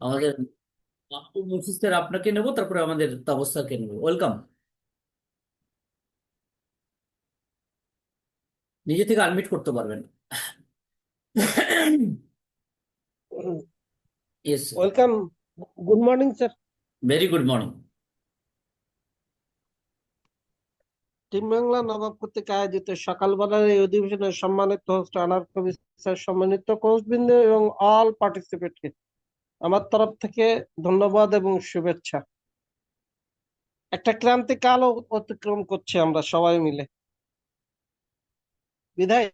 আমাদের আপনাকে নেব তারপরে আমাদের তাবস্সাকে নেব। ওয়েলকাম নিজে থেকে আনমিট করতে পারবেন। Yes welcome good morning sir very good morning team Bangla Nawab কর্তৃক আয়োজিত সকালবেলার এই অধিবেশনে সম্মানিত হোস্ট আনার কবি স্যার সম্মানিত কোচবৃন্দ এবং অল পার্টিসিপেট পার্টিসিপেটকে আমার তরফ থেকে ধন্যবাদ এবং শুভেচ্ছা। একটা ক্রান্তিকাল অতিক্রম করছি আমরা সবাই মিলে। বিধায়,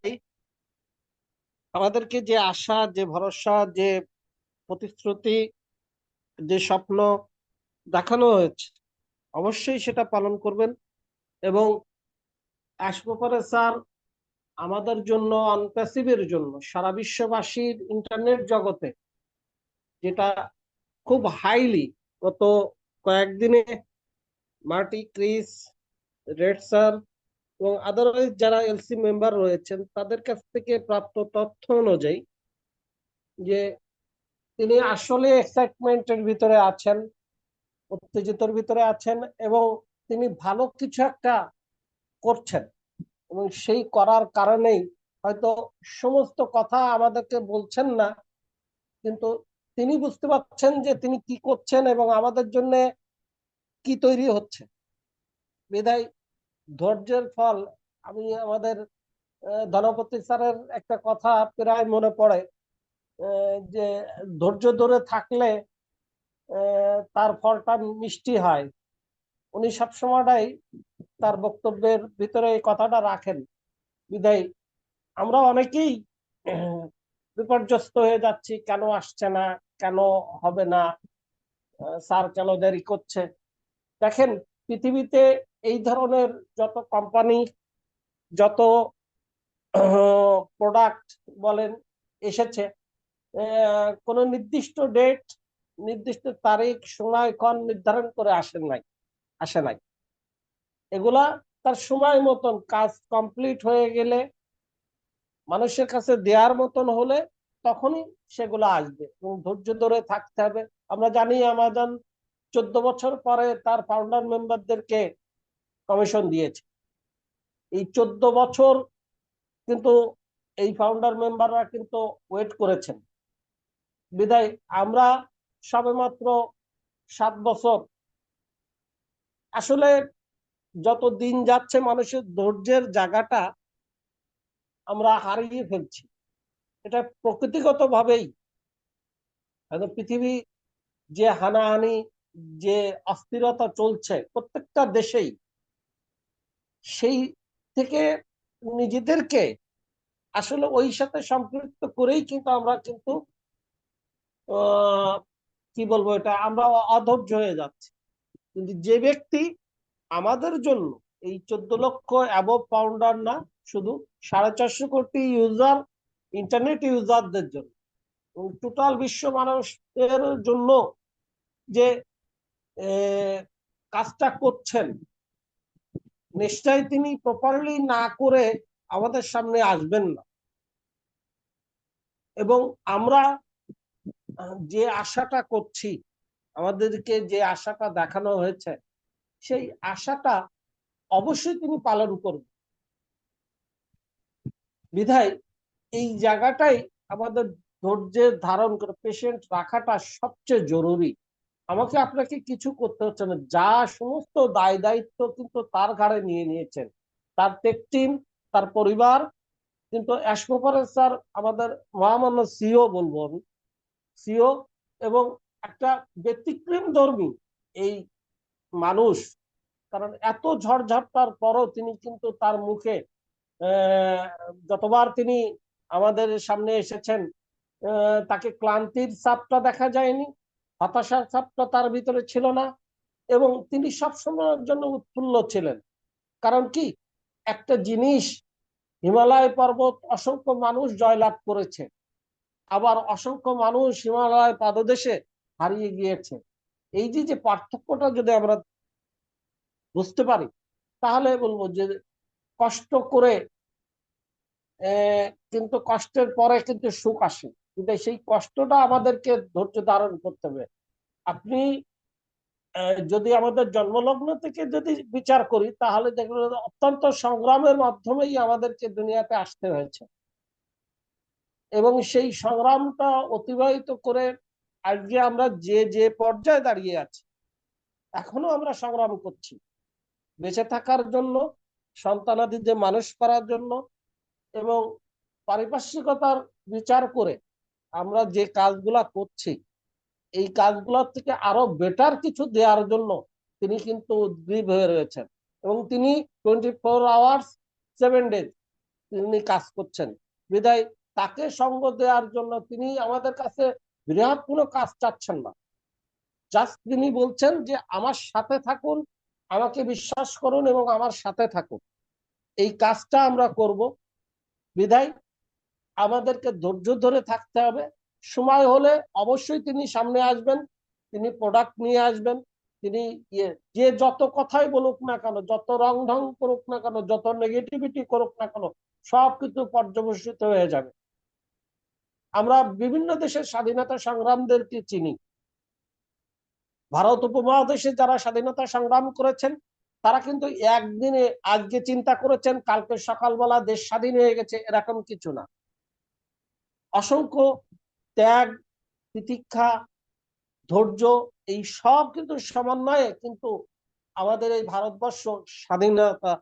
আমাদেরকে যে আশা, যে ভরসা, যে প্রতিশ্রুতি, যে স্বপ্ন দেখানো হয়েছে, অবশ্যই সেটা পালন করবেন এবং আসব পরে স্যার আমাদের জন্য অনপ্যাসিভের জন্য। সারা বিশ্ববাসীর ইন্টারনেট জগতে যেটা খুব হাইলি গত কয়েকদিনে মার্টি ক্রিস রেড স্যার এবং আদারওয়াইজ যারা এলসি মেম্বার রয়েছেন, তাদের কাছ থেকে প্রাপ্ত তথ্য অনুযায়ী যে তিনি আসলে এক্সাইটমেন্টের ভিতরে আছেন, উত্তেজিতর ভিতরে আছেন এবং তিনি ভালো কিছু একটা করছেন এবং সেই করার কারণেই হয়তো সমস্ত কথা আমাদেরকে বলছেন না, কিন্তু তিনি বুঝতে পারছেন যে তিনি কি করছেন এবং আমাদের জন্য কি তৈরি হচ্ছে। বিদায়, ধৈর্যের ফল, আমি আমাদের ধনপতি স্যারের একটা কথা প্রায় মনে পড়ে যে ধৈর্য ধরে থাকলে তার ফলটা মিষ্টি হয়। উনি সবসময়টাই তার বক্তব্যের ভিতরে এই কথাটা রাখেন, বিদায়, আমরা অনেকেই বিপর্যস্ত হয়ে যাচ্ছি, কেন আসছে না? কেন হবে না? স্যার কেন দেরি করছে? দেখেন, পৃথিবীতে এই ধরনের যত কোম্পানি যত প্রোডাক্ট বলেন, এসেছে কোন নির্দিষ্ট ডেট নির্দিষ্ট তারিখ, সময়, ক্ষণ নির্ধারণ করে আসেন নাই, আসে নাই। এগুলা তার সময় মতন কাজ কমপ্লিট হয়ে গেলে, মানুষের কাছে দেওয়ার মতন হলে তখনই সেগুলো আসবে এবং ধৈর্য ধরে থাকতে হবে। আমরা জানি আমাজন চোদ্দ বছর পরে তার ফাউন্ডার মেম্বারদেরকে কমিশন দিয়েছে। এই চোদ্দ বছর কিন্তু এই ফাউন্ডার মেম্বাররা কিন্তু ওয়েট করেছেন। বিদায়, আমরা সবেমাত্র সাত বছর। আসলে যত দিন যাচ্ছে মানুষের ধৈর্যের জায়গাটা আমরা হারিয়ে ফেলছি। এটা প্রকৃতিগত ভাবেই পৃথিবী যে হানাহানি, যে অস্থিরতা চলছে প্রত্যেকটা দেশেই, সেই থেকে নিজেদেরকে আসলে ওই সাথে সম্পৃক্ত করেই কিন্তু আমরা কিন্তু কি বলব এটা, আমরা অধৈর্য হয়ে যাচ্ছি। কিন্তু যে ব্যক্তি আমাদের জন্য এই চোদ্দ লক্ষ অ্যাবভ পাউন্ডার না, শুধু সাড়ে চারশো কোটি ইউজার ইন্টারনেট ইউজারদের জন্য। টোটাল বিশ্ব মানুষের জন্য যে কাজটা করছেন নিশ্চয় তিনি প্রপারলি না করে আমাদের সামনে আসবেন না। এবং আমরা যে আশাটা করছি, আমাদেরকে যে আশাটা দেখানো হয়েছে, সেই আশাটা অবশ্যই তিনি পালন করবেন। বিধায় এই জায়গাটাই আমাদের ধৈর্যের ধারণ করে পেশেন্ট রাখাটা সবচেয়ে জরুরি। আমাকে আপনাকে কিছু করতে হচ্ছে না। যা সমস্ত দায় দায়িত্ব কিন্তু তার ঘাড়ে নিয়ে নিয়েছেন। তার টেক টিম তার পরিবার, কিন্তু অ্যাসমোপারের স্যার, আমাদের মহামান্য সিও বলব আমি। সিও এবং একটা ব্যতিক্রম ধর্মী এই মানুষ। কারণ এত ঝড়ঝাপটার পরও তিনি কিন্তু তার মুখে যতবার তিনি আমাদের সামনে এসেছেন তাকে ক্লান্তির চাপটা দেখা যায়নি, হতাশার চাপটা তার ভিতরে ছিল না এবং তিনি সবসময়ের জন্য উৎফুল্ল ছিলেন। কারণ কি? একটা জিনিস, হিমালয় পর্বত অসংখ্য মানুষ জয়লাভ করেছে, আবার অসংখ্য মানুষ হিমালয় পাদদেশে হারিয়ে গিয়েছে। এই যে যে পার্থক্যটা যদি আমরা বুঝতে পারি, তাহলে বলব যে কষ্ট করে কিন্তু কষ্টের পরে কিন্তু সুখ আসে। কিন্তু সেই কষ্টটা আমাদেরকে ধৈর্য ধারণ করতে হবে। আপনি যদি আমাদের জন্মলগ্ন থেকে যদি বিচার করি, তাহলে দেখবেন অত্যন্ত সংগ্রামের মাধ্যমেই আমাদেরকে দুনিয়াতে আসতে হয়েছে। এবং সেই সংগ্রামটা অতিবাহিত করে আজকে আমরা যে যে পর্যায়ে দাঁড়িয়ে আছি, এখনও আমরা সংগ্রাম করছি। বেঁচে থাকার জন্য সন্তানাদিদের মানুষ করার জন্য এবং পারিপার্শ্বিকতার বিচার করে আমরা যে কাজগুলা করছি, এই কাজগুলোর থেকে আরও বেটার কিছু দেওয়ার জন্য তিনি কিন্তু উদ্গ্রীব হয়ে রয়েছেন এবং তিনি twenty four hours seven days তিনি কাজ করছেন। বিদায়, তাকে সঙ্গ দেওয়ার জন্য তিনি আমাদের কাছে বৃহৎ কোনো কাজ চাচ্ছেন না। জাস্ট তিনি বলছেন যে, আমার সাথে থাকুন, আমাকে বিশ্বাস করুন এবং আমার সাথে থাকুন। এই কাজটা আমরা করব। বিদায়। আমাদেরকে ধৈর্য ধরে থাকতে হবে। সময় হলে অবশ্যই তিনি সামনে আসবেন, তিনি প্রোডাক্ট নিয়ে আসবেন, তিনি ইয়ে যে যত কথাই বলুক না কেন, যত রং ঢং করুক না কেন, যত নেগেটিভিটি করুক না কেন, সব কিছু পর্যবেসিত হয়ে যাবে। আমরা বিভিন্ন দেশের স্বাধীনতা সংগ্রামদেরকে চিনি। ভারত উপমহাদেশে যারা স্বাধীনতা সংগ্রাম করেছেন তারা কিন্তু একদিনে আজকে চিন্তা করেছেন, কালকে সকালবেলা দেশ স্বাধীন হয়ে গেছে, এরকম কিছু না। অসংখ্য ত্যাগ প্রতীক্ষা ধৈর্য, এই সব কিন্তু সমন্বয়ে কিন্তু আমাদের এই ভারতবর্ষ স্বাধীনতা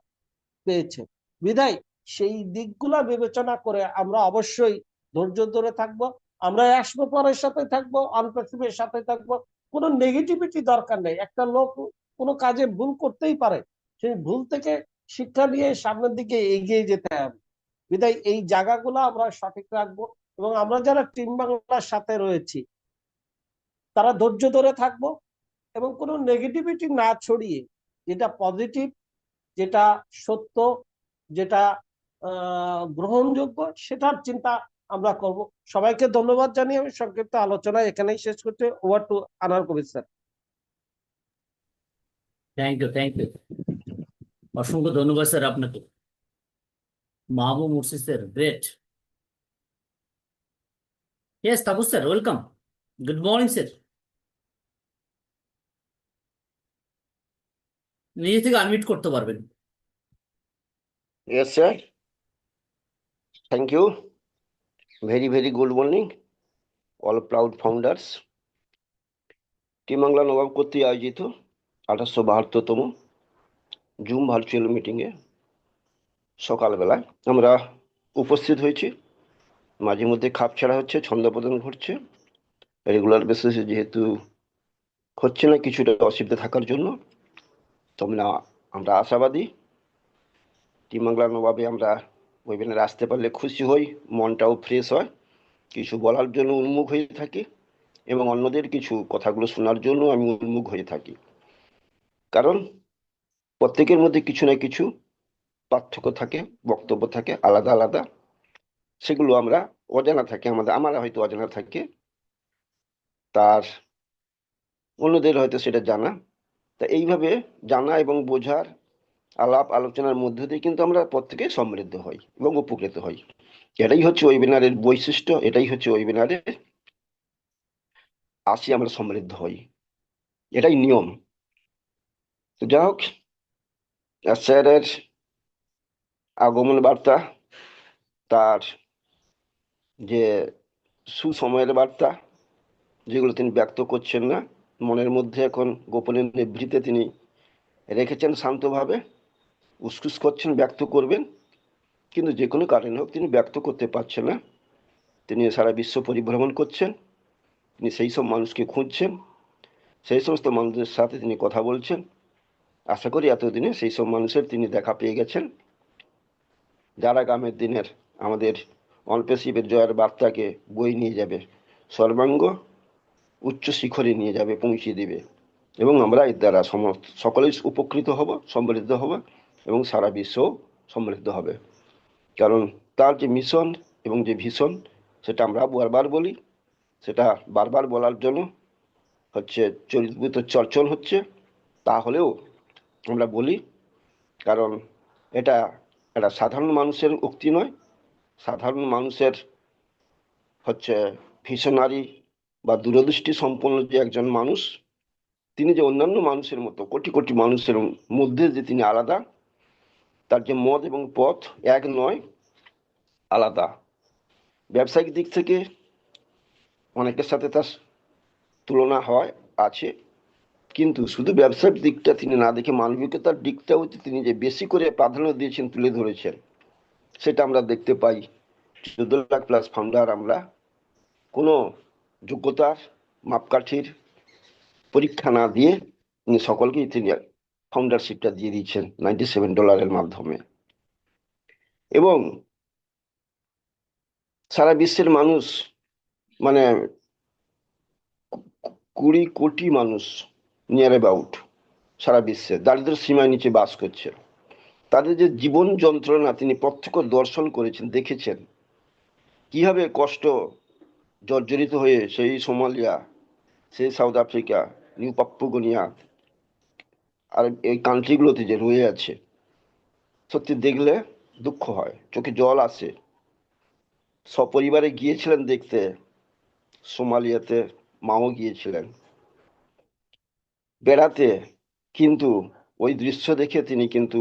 পেয়েছে। বিদায় সেই দিকগুলা বিবেচনা করে আমরা অবশ্যই ধৈর্য ধরে থাকব, আমরা আসব পরের সাথে থাকব আনপেসিভের সাথে থাকব, কোনো নেগেটিভিটি দরকার নেই। একটা লোক কোনো কাজে ভুল করতেই পারে। সেই ভুল থেকে শিক্ষা নিয়ে সামনের দিকে এগিয়ে যেতে হবে। বিদায়, এই জায়গাগুলো আমরা সঠিক রাখব এবং আমরা যারা টিম বাংলার সাথে রয়েছি, তারা ধৈর্য ধরে থাকব এবং কোনো নেগেটিভিটি না ছড়িয়ে যেটা পজিটিভ যেটা সত্য, যেটা গ্রহণযোগ্য সেটার চিন্তা আমরা করব। সবাইকে ধন্যবাদ জানিয়ে আমি সংক্ষিপ্ত আলোচনা এখানেই শেষ করতে over to Anar Kabir sir thank you thank you অসংখ্য ধন্যবাদ স্যার আপনাকে Mahbub Murshi sir great yes Tapas sir welcome good morning sir নিজে থেকে আনমিউট করতে পারবেন Yes, sir. Thank you. Very, very good morning, all proud founders. Team Bangla Nawab কর্তৃক আয়োজিত আঠাশশো বাহাত্তরতম জুম ভার্চুয়াল মিটিংয়ে সকালবেলায় আমরা উপস্থিত হয়েছি। মাঝে মধ্যে খাপ ছাড়া হচ্ছে, ছন্দপতন ঘটছে। রেগুলার বেসিসে যেহেতু হচ্ছে না কিছুটা অসুবিধা থাকার জন্য তোমরা আমরা আশাবাদী। টিম বাংলা নবাবে আমরা ওয়েবিনারে আসতে পারলে খুশি হই, মনটাও ফ্রেশ হয়। কিছু বলার জন্য উন্মুখ হয়ে থাকি এবং অন্যদের কিছু কথাগুলো শোনার জন্য আমি উন্মুখ হয়ে থাকি। কারণ প্রত্যেকের মধ্যে কিছু না কিছু পার্থক্য থাকে, বক্তব্য থাকে, আলাদা আলাদা। সেগুলো আমরা অজানা থাকে, আমাদের, আমার হয়তো অজানা থাকে। তার অন্যদের হয়তো সেটা জানা। তা এইভাবে জানা এবং বোঝার আলাপ আলোচনার মধ্য দিয়ে কিন্তু আমরা প্রত্যেকে সমৃদ্ধ হই এবং উপকৃত হই। এটাই হচ্ছে ওয়েবিনারের বৈশিষ্ট্য, এটাই হচ্ছে ওয়েবিনারের আসি আমরা সমৃদ্ধ হই। এটাই নিয়ম। তো যাই হোক স্যারের আগমন বার্তা, তার যে সুসময়ের বার্তা, যেগুলো তিনি ব্যক্ত করছেন না, মনের মধ্যে এখন গোপনের নিভৃতে তিনি রেখেছেন শান্তভাবে উসকুস করছেন, ব্যক্ত করবেন, কিন্তু যে কোনো কারণে হোক তিনি ব্যক্ত করতে পারছেন না। তিনি সারা বিশ্ব পরিভ্রমণ করছেন, তিনি সেই সব মানুষকে খুঁজছেন, সেই সমস্ত মানুষদের সাথে তিনি কথা বলছেন আশা করি এতদিনে সেই সব মানুষের তিনি দেখা পেয়ে গেছেন। যারা গ্রামের দিনের আমাদের অল্পেশিবের জয়ের বার্তাকে বই নিয়ে যাবে, সর্বাঙ্গ উচ্চ শিখরে নিয়ে যাবে পৌঁছে দেবে। এবং আমরা এর দ্বারা সমস্ত, সকলেই উপকৃত হব সমৃদ্ধ হব এবং সারা বিশ্ব সমৃদ্ধ হবে। কারণ তার যে মিশন এবং যে ভীষণ, সেটা আমরা বারবার বলি, সেটা বারবার বলার জন্য হচ্ছে চরিত্রিত চর্চন হচ্ছে, তাহলেও আমরা বলি, কারণ এটা একটা সাধারণ মানুষের উক্তি নয়। সাধারণ মানুষের হচ্ছে ভিশনারি বা দূরদৃষ্টি সম্পন্ন যে একজন মানুষ, তিনি যে অন্যান্য মানুষের মতো, কোটি কোটি মানুষের মধ্যে যে তিনি আলাদা, তার যে মত এবং পথ এক নয়, আলাদা। ব্যবসায়িক দিক থেকে অনেকের সাথে তার তুলনা হয়, আছে। কিন্তু শুধু ব্যবসার দিকটা তিনি না দেখে মানবিকতার দিকটা হচ্ছে তিনি যে বেশি করে প্রাধান্য দিয়েছেন, তুলে ধরেছেন, সেটা আমরা দেখতে পাই। চোদ্দ লাখ প্লাস ফাউন্ডার আমরা। কোনো যোগ্যতার মাপকাঠির পরীক্ষা না দিয়ে তিনি সকলকেই তিনি ফাউন্ডারশিপটা দিয়ে দিয়েছেন নাইনটি সেভেন ডলারের মাধ্যমে। এবং সারা বিশ্বের মানুষ মানে কুড়ি কোটি মানুষ নিয়ার অ্যাবাউট সারা বিশ্বে। দারিদ্র সীমার নিচে বাস করছে তাদের যে জীবন যন্ত্রণা, তিনি প্রত্যক্ষ দর্শন করেছেন, দেখেছেন। কীভাবে কষ্ট জর্জরিত হয়ে সেই সোমালিয়া সেই South Africa, New Papua Guinea, আর এই কান্ট্রিগুলোতে যে রয়ে আছে, সত্যি দেখলে দুঃখ হয়। চোখে জল আসে। সপরিবারে গিয়েছিলেন দেখতে, সোমালিয়াতে মাও গিয়েছিলেন। বেড়াতে, কিন্তু ওই দৃশ্য দেখে তিনি কিন্তু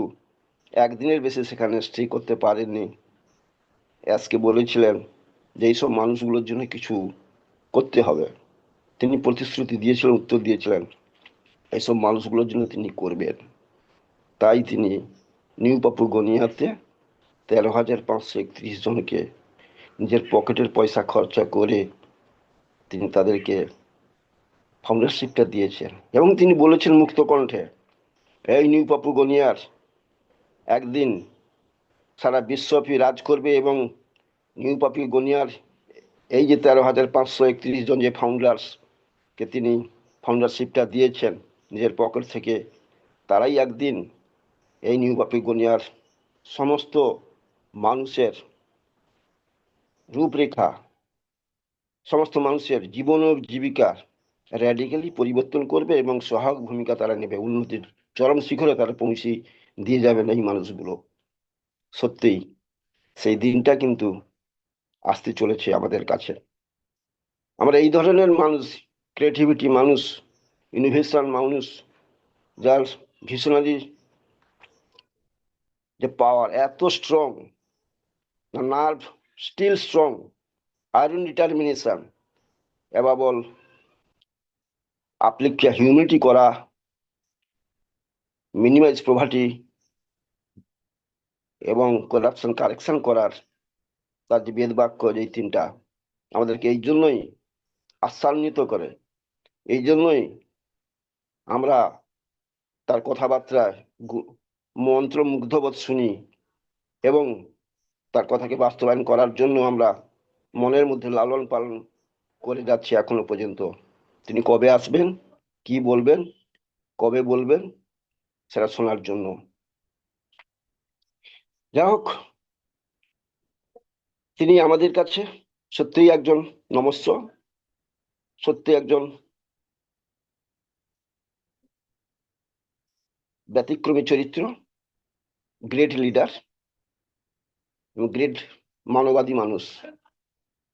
একদিনের বেশি সেখানে স্টে করতে পারেননি। আজকে বলেছিলেন যে এইসব মানুষগুলোর জন্য কিছু করতে হবে। তিনি প্রতিশ্রুতি দিয়েছিলেন, উত্তর দিয়েছিলেন, এইসব মানুষগুলোর জন্য তিনি করবেন। তাই তিনি নিউ পাপু গনিয়াতে তেরো হাজার পাঁচশো একত্রিশ জনকে নিজের পকেটের পয়সা খরচা করে তিনি তাদেরকে ফাউন্ডারশিপটা দিয়েছেন। এবং তিনি বলেছেন মুক্ত কণ্ঠে, এই নিউ পাপু গনিয়ার, একদিন সারা বিশ্বব্যাপী রাজ করবে এবং নিউ পাপি গনিয়ার, এই যে তেরো হাজার পাঁচশো একত্রিশ জন যে ফাউন্ডার্সকে তিনি ফাউন্ডারশিপটা দিয়েছেন নিজের পকেট থেকে, তারাই একদিন এই নিউ পাপি গনিয়ার সমস্ত মানুষের রূপরেখা, সমস্ত মানুষের জীবন ও জীবিকার র্যাডিক্যালি পরিবর্তন করবে এবং সহায়ক ভূমিকা তারা নেবে, উন্নতির চরম শিখরে তারা পৌঁছে দিয়ে যাবেন এই মানুষগুলো। সত্যিই, সেই দিনটা কিন্তু আসতে চলেছে আমাদের কাছে। আমরা এই ধরনের মানুষ ক্রিয়েটিভিটি মানুষ ইনোভেশন মানুষ, যার ভিশনারি যে পাওয়ার এত strong nerve steel strong iron determination above all আপলিককে করা মিনিমাইজ প্রভার্টি এবং করাপশন কারেকশন করার, তার যে বেদ বাক্য যে তিনটা আমাদেরকে এই জন্যই আশ্বান্বিত করে। এই জন্যই আমরা তার কথাবার্তা গু- মন্ত্রমুগ্ধবোধ শুনি এবং তার কথাকে বাস্তবায়ন করার জন্য আমরা মনের মধ্যে লালন পালন করে যাচ্ছি এখনও পর্যন্ত। তিনি কবে আসবেন? কি বলবেন? কবে বলবেন? সেটা শোনার জন্য। যাই হোক, তিনি আমাদের কাছে সত্যিই একজন নমস্য সত্যি একজন ব্যতিক্রমী চরিত্র গ্রেট লিডার এবং গ্রেট মানবাদী মানুষ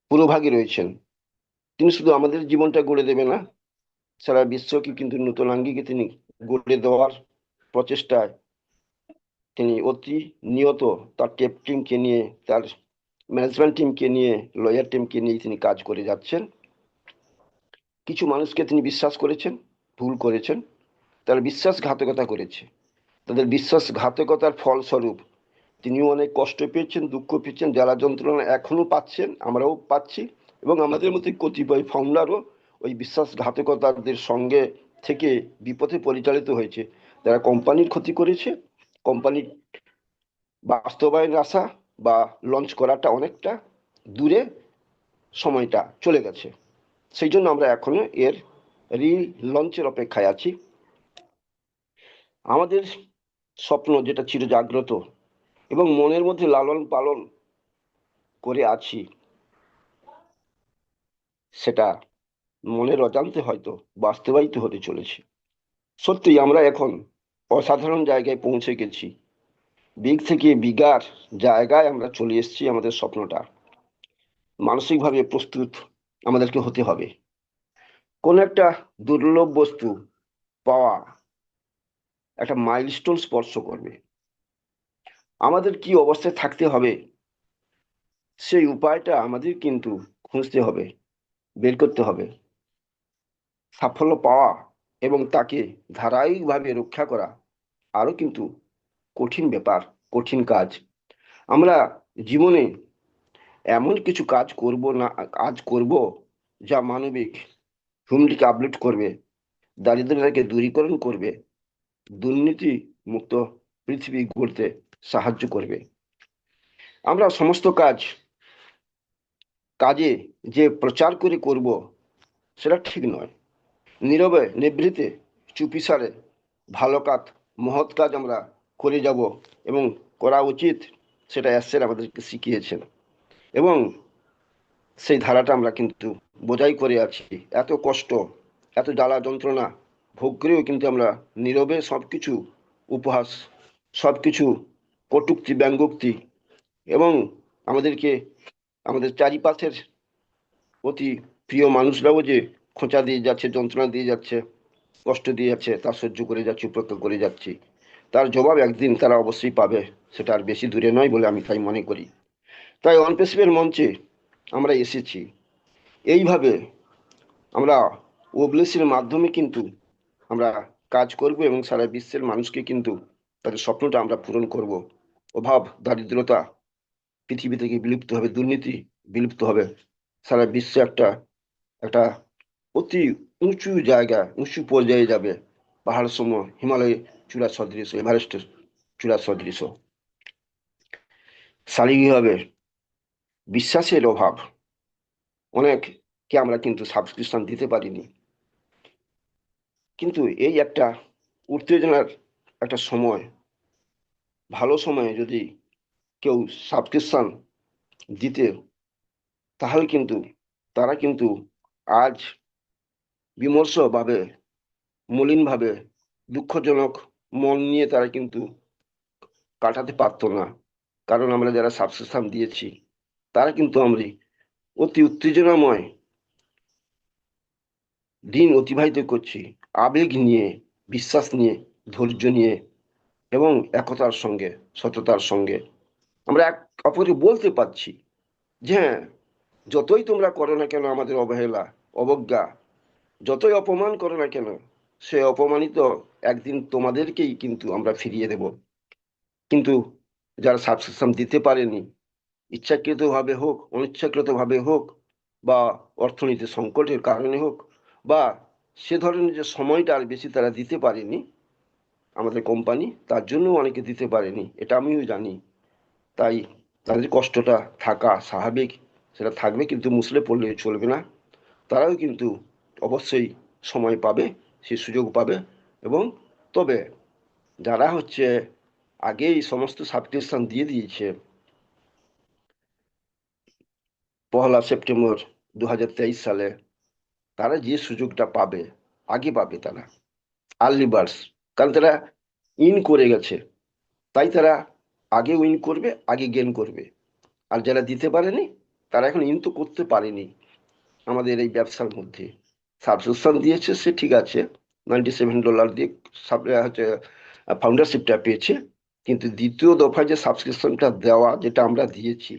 পুরোভাগী রয়েছেন। তিনি শুধু আমাদের জীবনটা গড়ে দেবে না, সারা বিশ্বকে কিন্তু নতুন আঙ্গিকে তিনি গড়ে দেওয়ার প্রচেষ্টায় তিনি অতি নিয়ত তার টেপ টিমকে নিয়ে, তার ম্যানেজমেন্ট টিমকে নিয়ে লয়ার টিমকে নিয়ে তিনি কাজ করে যাচ্ছেন। কিছু মানুষকে তিনি বিশ্বাস করেছেন, ভুল করেছেন, তারা বিশ্বাসঘাতকতা করেছে। তাদের বিশ্বাসঘাতকতার ফলস্বরূপ তিনিও অনেক কষ্ট পেয়েছেন, দুঃখ পেয়েছেন জ্বালা যন্ত্রণা এখনও পাচ্ছেন, আমরাও পাচ্ছি। এবং আমাদের মধ্যে কতিপয় ফাউন্ডারও ওই বিশ্বাসঘাতকতাদের সঙ্গে থেকে বিপথে পরিচালিত হয়েছে। যারা কোম্পানির ক্ষতি করেছে কোম্পানির বাস্তবায়ন আসা বা লঞ্চ করাটা অনেকটা দূরে সময়টা চলে গেছে। সেই জন্য আমরা এখনও এর রি লঞ্চের অপেক্ষায় আছি। আমাদের স্বপ্ন যেটা চির জাগ্রত এবং মনের মধ্যে লালন পালন করে আছি সেটা মনের অজান্তে হয়তো বাস্তবায়িত হতে চলেছে। সত্যি আমরা এখন অসাধারণ জায়গায় পৌঁছে গেছি। বিগ থেকে বিগার জায়গায় আমরা চলে এসেছি আমাদের স্বপ্নটা। মানসিকভাবে প্রস্তুত আমাদেরকে হতে হবে। কোন একটা দুর্লভ বস্তু পাওয়া একটা মাইলস্টোন স্পর্শ করবে। আমাদের কি অবস্থায় থাকতে হবে? সেই উপায়টা আমাদের কিন্তু খুঁজতে হবে। বের করতে হবে। সাফল্য পাওয়া এবং তাকে ধারাবাহিকভাবে রক্ষা করা আরও কিন্তু কঠিন ব্যাপার, কঠিন কাজ। আমরা জীবনে এমন কিছু কাজ করব না, কাজ করব যা মানবিক হুমলিকে আপলোড করবে, দারিদ্রতাকে দূরীকরণ করবে দুর্নীতি মুক্ত পৃথিবী গড়তে সাহায্য করবে। আমরা সমস্ত কাজ কাজে যে প্রচার করে করব, সেটা ঠিক নয়। নীরবে, নিভৃতে, চুপিসারে ভালো কাজ, মহৎ কাজ আমরা করে যাব এবং করা উচিত, সেটা অ্যাসের আমাদেরকে শিখিয়েছেন। এবং সেই ধারাটা আমরা কিন্তু বোঝাই করে আছি। এত কষ্ট, এত জ্বালা যন্ত্রণা, ভোগ করেও কিন্তু আমরা নীরবে সব কিছু উপহাস সব কিছু কটুক্তি, ব্যঙ্গোক্তি এবং আমাদেরকে আমাদের চারিপাশের অতি প্রিয় মানুষরাও যে খোঁচা দিয়ে যাচ্ছে, যন্ত্রণা দিয়ে যাচ্ছে, কষ্ট দিয়ে যাচ্ছে তা সহ্য করে যাচ্ছি, উপেক্ষা করে যাচ্ছি, তার জবাব একদিন তারা অবশ্যই পাবে, সেটা আর বেশি দূরে নয় বলে আমি তাই মনে করি। তাই অনপেসিভের মঞ্চে আমরা এসেছি। এইভাবে আমরা ওবলেসের মাধ্যমে কিন্তু আমরা কাজ করব এবং সারা বিশ্বের মানুষকে কিন্তু তাদের স্বপ্নটা আমরা পূরণ করব। অভাব, দারিদ্রতা পৃথিবী থেকে বিলুপ্ত হবে, দুর্নীতি বিলুপ্ত হবে। সারা বিশ্বে একটা একটা অতি উঁচু জায়গা, উঁচু পর্যায়ে যাবে। পাহাড় সমূহ, হিমালয় চূড়া সদৃশ এভারেস্টের চূড়া সদৃশ শারীরিকভাবে বিশ্বাসের অভাব। অনেককে আমরা কিন্তু সাবস্ক্রিপশন দিতে পারিনি। কিন্তু এই একটা উত্তেজনার একটা সময়, ভালো সময়ে যদি কেউ সাবস্ক্রিপশন দিতে, তাহলে কিন্তু তারা কিন্তু আজ বিমর্ষভাবে, মলিনভাবে, দুঃখজনক মন নিয়ে তারা কিন্তু কাটাতে পারতো না। কারণ আমরা যারা সাবস্ক্রিপশন দিয়েছি, তারা কিন্তু আমরা অতি উত্তেজনাময় দিন অতিবাহিত করছি। আবেগ নিয়ে, বিশ্বাস নিয়ে, ধৈর্য নিয়ে এবং একতার সঙ্গে, সততার সঙ্গে। আমরা এক অপরকে বলতে পারছি যে হ্যাঁ যতই তোমরা করো না কেন আমাদের অবহেলা, অবজ্ঞা, যতই অপমান করো না কেন, সে অপমানিত একদিন তোমাদেরকেই কিন্তু আমরা ফিরিয়ে দেব। কিন্তু যারা সাবস্ক্রিপশন দিতে পারেনি, ইচ্ছাকৃতভাবে হোক, অনিচ্ছাকৃতভাবে হোক, বা অর্থনীতি সংকটের কারণে হোক, বা সে ধরনের যে সময়টা আর বেশি তারা দিতে পারেনি, আমাদের কোম্পানি তার জন্য অনেকে দিতে পারেনি, এটা আমিও জানি। তাই তাদের কষ্টটা থাকা স্বাভাবিক, সেটা থাকবে কিন্তু মুসলে পড়লে চলবে না। তারাও কিন্তু অবশ্যই সময় পাবে, সে সুযোগ পাবে এবং তবে যারা হচ্ছে আগেই সমস্ত সাবস্ক্রিপশন দিয়ে দিয়েছে, পহলা সেপ্টেম্বর দু হাজার তেইশ সালে, তারা যে সুযোগটা পাবে, আগে পাবে তারা। আর্লি বার্ডস কারণ তারা ইন করে গেছে। তাই তারা আগে উইন করবে, আগে গেন করবে। আর যারা দিতে পারেনি, তারা এখন ইন তো করতে পারেনি আমাদের এই ব্যবসার মধ্যে। সাবস্ক্রিপশন দিয়েছে, সে ঠিক আছে। নাইনটি সেভেন ডলার দিয়ে হচ্ছে ফাউন্ডারশিপটা পেয়েছে। কিন্তু দ্বিতীয় দফায় যে সাবস্ক্রিপশনটা দেওয়া, যেটা আমরা দিয়েছি,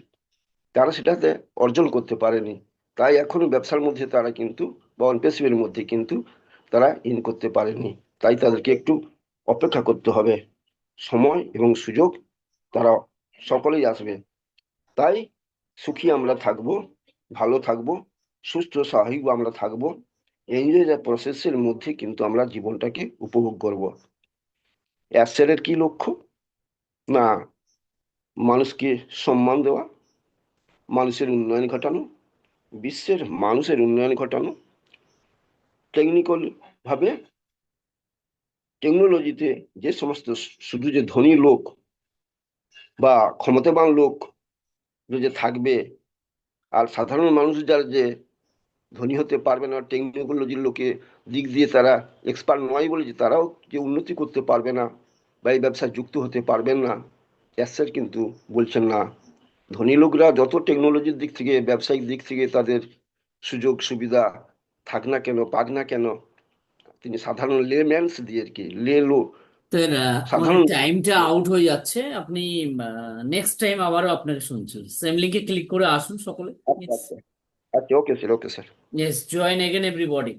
তারা সেটাতে অর্জন করতে পারেনি। তাই এখনও ব্যবসার মধ্যে তারা কিন্তু, বা অনপেসিভের মধ্যে কিন্তু তারা ইন করতে পারেনি। তাই তাদেরকে একটু অপেক্ষা করতে হবে। সময় এবং সুযোগ তারা সকলেই আসবে। তাই সুখী আমরা থাকব, ভালো থাকব, সুস্থ স্বাভাবিক আমরা থাকব। এনজয় দ্য প্রসেসের মধ্যে কিন্তু আমরা জীবনটাকে উপভোগ করব। অ্যাসেরের কি লক্ষ্য? না, মানুষকে সম্মান দেওয়া, মানুষের উন্নয়ন ঘটানো, বিশ্বের মানুষের উন্নয়ন ঘটানো। টেকনিক্যালভাবে টেকনোলজিতে যে সমস্ত শুধু যে ধনী লোক বা ক্ষমতাবান লোক যে থাকবে, আর সাধারণ মানুষ যারা যে ধনী হতে পারবে না টেকনোলজির লোকে, দিক দিয়ে তারা এক্সপার্ট নয় বলে যে তারাও যে উন্নতি করতে পারবে না বা এই ব্যবসায় যুক্ত হতে পারবেন না স্যার কিন্তু বলছেন না। ধনী লোকরা যত টেকনোলজির দিক থেকে, ব্যবসায়িক দিক থেকে তাদের সুযোগ সুবিধা থাক না কেন, পাক না কেন, তিনি সাধারণ লেম্যানস দিয়ে আর কি লেলো তো এর, আমার সাধারণ টাইমটা আউট হয়ে যাচ্ছে। আপনি নেক্সট টাইম আবারও আপনাকে শুনছি। সেম লিঙ্কে ক্লিক করে আসুন সকলে। আচ্ছা আচ্ছা। আচ্ছা okay sir okay sir yes join again everybody.